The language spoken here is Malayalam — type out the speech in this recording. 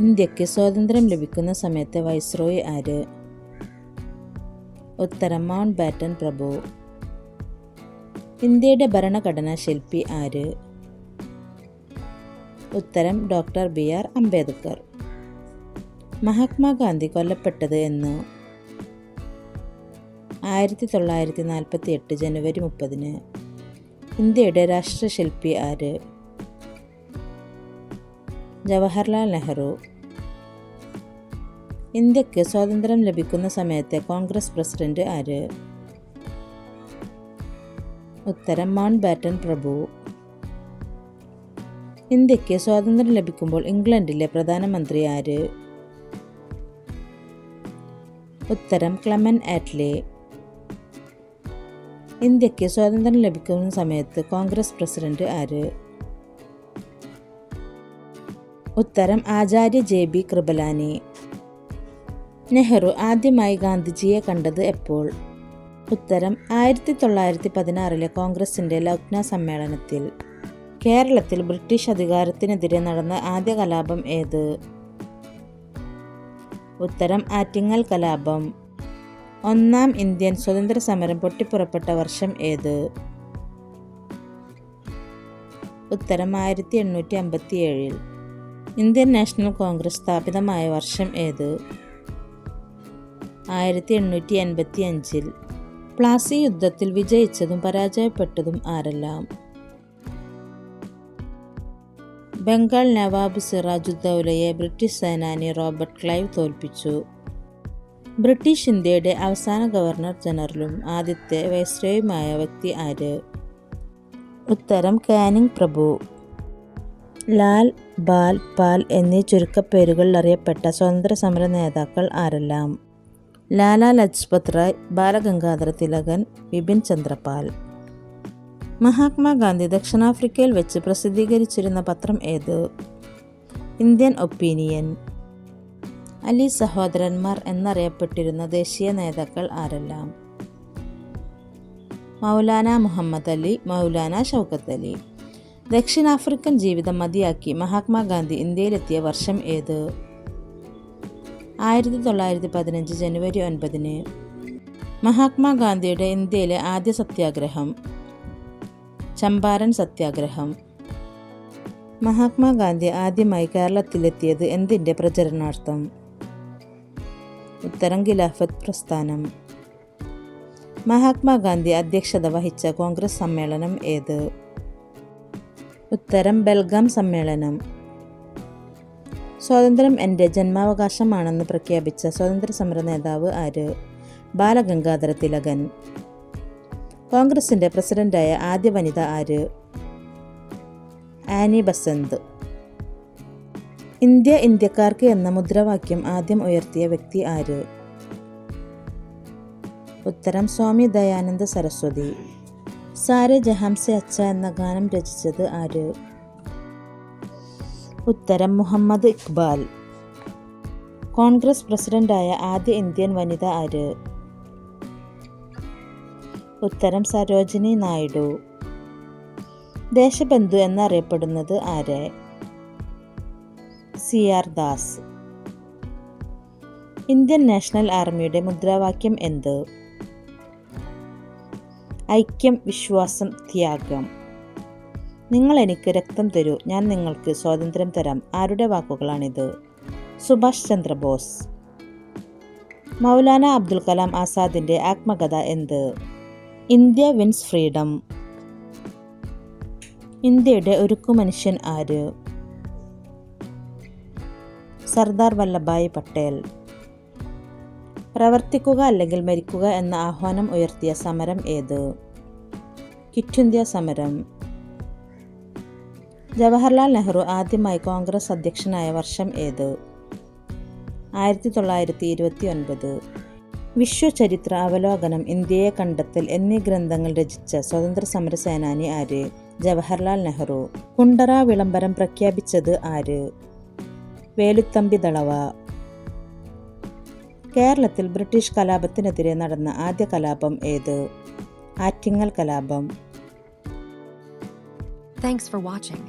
ഇന്ത്യയ്ക്ക് സ്വാതന്ത്ര്യം ലഭിക്കുന്ന സമയത്തെ വൈസ്രോയി ആര്? ഉത്തരം മൗണ്ട് ബാറ്റൻ പ്രഭു. ഇന്ത്യയുടെ ഭരണഘടനാ ശില്പി ആര്? ഉത്തരം doctor B R Ambedkar. Mahatma Gandhi കൊല്ലപ്പെട്ടത് എന്ന്. ആയിരത്തി തൊള്ളായിരത്തി നാൽപ്പത്തി എട്ട് ജനുവരി മുപ്പതിന് ഇന്ത്യയുടെ രാഷ്ട്രശില്പി ആര്? ജവഹർലാൽ നെഹ്റു. ഇന്ത്യയ്ക്ക് സ്വാതന്ത്ര്യം ലഭിക്കുന്ന സമയത്തെ കോൺഗ്രസ് പ്രസിഡന്റ് ആര്? ഉത്തരം മൗണ്ട് ബാറ്റൻ പ്രഭു. ഇന്ത്യയ്ക്ക് സ്വാതന്ത്ര്യം ലഭിക്കുമ്പോൾ ഇംഗ്ലണ്ടിലെ പ്രധാനമന്ത്രി ആര്? ഉത്തരം ക്ലമൻ ആറ്റ്ലെ. ഇന്ത്യയ്ക്ക് സ്വാതന്ത്ര്യം ലഭിക്കുന്ന സമയത്ത് കോൺഗ്രസ് പ്രസിഡന്റ് ആര്? ഉത്തരം ആചാര്യ ജെ ബി കൃപലാനി. നെഹ്റു ആദ്യമായി ഗാന്ധിജിയെ കണ്ടത് എപ്പോൾ? ഉത്തരം ആയിരത്തി തൊള്ളായിരത്തി പതിനാറിലെ കോൺഗ്രസിന്റെ ലഗ്ന സമ്മേളനത്തിൽ. കേരളത്തിൽ ബ്രിട്ടീഷ് അധികാരത്തിനെതിരെ നടന്ന ആദ്യ കലാപം ഏത്? ഉത്തരം ആറ്റിങ്ങൽ കലാപം. ഒന്നാം ഇന്ത്യൻ സ്വതന്ത്ര സമരം പൊട്ടിപ്പുറപ്പെട്ട വർഷം ഏത്? ഉത്തരം ആയിരത്തി എണ്ണൂറ്റി അമ്പത്തി ഏഴിൽ ഇന്ത്യൻ നാഷണൽ കോൺഗ്രസ് സ്ഥാപിതമായ വർഷം ഏത്? ആയിരത്തി എണ്ണൂറ്റി എൺപത്തി അഞ്ചിൽ പ്ലാസി യുദ്ധത്തിൽ വിജയിച്ചതും പരാജയപ്പെട്ടതും ആരെല്ലാം? ബംഗാൾ നവാബ് സിറാജുദ്ദൌലയെ ബ്രിട്ടീഷ് സേനാനി റോബർട്ട് ക്ലൈവ് തോൽപ്പിച്ചു. ബ്രിട്ടീഷ് ഇന്ത്യയുടെ അവസാന ഗവർണർ ജനറലും ആദ്യത്തെ വൈസ്രോയുമായ വ്യക്തി ആര്? ഉത്തരം കാനിങ് പ്രഭു. ലാൽ ബാൽ പാൽ എന്നീ ചുരുക്കപ്പേരുകളിൽ അറിയപ്പെട്ട സ്വതന്ത്ര സമര നേതാക്കൾ ആരെല്ലാം? ലാലാ ലജ്പത് റായ് ബാലഗംഗാധര തിലകൻ വിപിൻ ചന്ദ്രപാൽ. മഹാത്മാഗാന്ധി ദക്ഷിണാഫ്രിക്കയിൽ വെച്ച് പ്രസിദ്ധീകരിച്ചിരുന്ന പത്രം ഏത്? Indian opinion. അലി സഹോദരന്മാർ എന്നറിയപ്പെട്ടിരുന്ന ദേശീയ നേതാക്കൾ ആരെല്ലാം? മൗലാന മുഹമ്മദ് അലി മൗലാന ഷൗക്കത്ത് അലി. ദക്ഷിണാഫ്രിക്കൻ ജീവിതം മതിയാക്കി മഹാത്മാഗാന്ധി ഇന്ത്യയിലെത്തിയ വർഷം ഏത്? ആയിരത്തി തൊള്ളായിരത്തി പതിനഞ്ച് ജനുവരി ഒൻപതിന്. മഹാത്മാഗാന്ധിയുടെ ഇന്ത്യയിലെ ആദ്യ സത്യാഗ്രഹം. ചമ്പാരൻ സത്യാഗ്രഹം. മഹാത്മാഗാന്ധി ആദ്യമായി കേരളത്തിലെത്തിയത് എന്തിന്റെ പ്രചരണാർത്ഥം? ഉത്തരം ഖിലാഫത്ത് പ്രസ്ഥാനം. മഹാത്മാഗാന്ധി അധ്യക്ഷത വഹിച്ച കോൺഗ്രസ് സമ്മേളനം ഏത്? ഉത്തരം ബൽഗാം സമ്മേളനം. സ്വാതന്ത്ര്യം എന്റെ ജന്മാവകാശമാണെന്ന് പ്രഖ്യാപിച്ച സ്വാതന്ത്ര്യ സമര നേതാവ് ആര്? ബാലഗംഗാധര തിലകൻ കോൺഗ്രസിന്റെ പ്രസിഡന്റായ ആദ്യ വനിത ആര്? ആനി ബസന്ത്. ഇന്ത്യ ഇന്ത്യക്കാർക്ക് എന്ന മുദ്രാവാക്യം ആദ്യം ഉയർത്തിയ വ്യക്തി ആര്? ഉത്തരം സ്വാമി ദയാനന്ദ സരസ്വതി. സാരെ ജഹാംസെ അച്ച എന്ന ഗാനം രചിച്ചത് ആര്? ഉത്തരം മുഹമ്മദ് ഇക്ബാൽ. കോൺഗ്രസ് പ്രസിഡന്റായ ആദ്യ ഇന്ത്യൻ വനിത ആര്? ഉത്തരം സരോജിനി നായിഡു. ദേശബന്ധു എന്നറിയപ്പെടുന്നത് ആര്? C R Das. Indian National ആർമിയുടെ മുദ്രാവാക്യം എന്ത്? ഐക്യം വിശ്വാസം ത്യാഗം. നിങ്ങൾ എനിക്ക് രക്തം തരൂ. ഞാൻ നിങ്ങൾക്ക് സ്വാതന്ത്ര്യം തരാം. ആരുടെ വാക്കുകളാണിത്? സുഭാഷ് ചന്ദ്രബോസ്. മൗലാന അബ്ദുൽ കലാം ആസാദിന്റെ ആത്മകഥ എന്ത്? India wins freedom. ഇന്ത്യയുടെ ഒരുക്കു മനുഷ്യൻ ആര്? സർദാർ വല്ലഭായ് പട്ടേൽ. പ്രവർത്തിക്കുക അല്ലെങ്കിൽ മരിക്കുക എന്ന ആഹ്വാനം ഉയർത്തിയ സമരം ഏത്? കിറ്റ് സമരം. ജവഹർലാൽ നെഹ്റു ആദ്യമായി കോൺഗ്രസ് അധ്യക്ഷനായ വർഷം ഏത്? ആയിരത്തി തൊള്ളായിരത്തി ഇരുപത്തി ഒൻപത് വിശ്വചരിത്ര അവലോകനം ഇന്ത്യയെ കണ്ടെത്തൽ എന്നീ ഗ്രന്ഥങ്ങൾ രചിച്ച സ്വതന്ത്ര സമര സേനാനി ആര്? ജവഹർലാൽ നെഹ്റു. കുണ്ടറ വിളംബരം പ്രഖ്യാപിച്ചത് ആര്? വേലുത്തമ്പി ദളവ. കേരളത്തിൽ ബ്രിട്ടീഷ് കലാപത്തിനെതിരെ നടന്ന ആദ്യ കലാപം ഏത് ആറ്റിങ്ങൽ കലാപം Thanks for watching.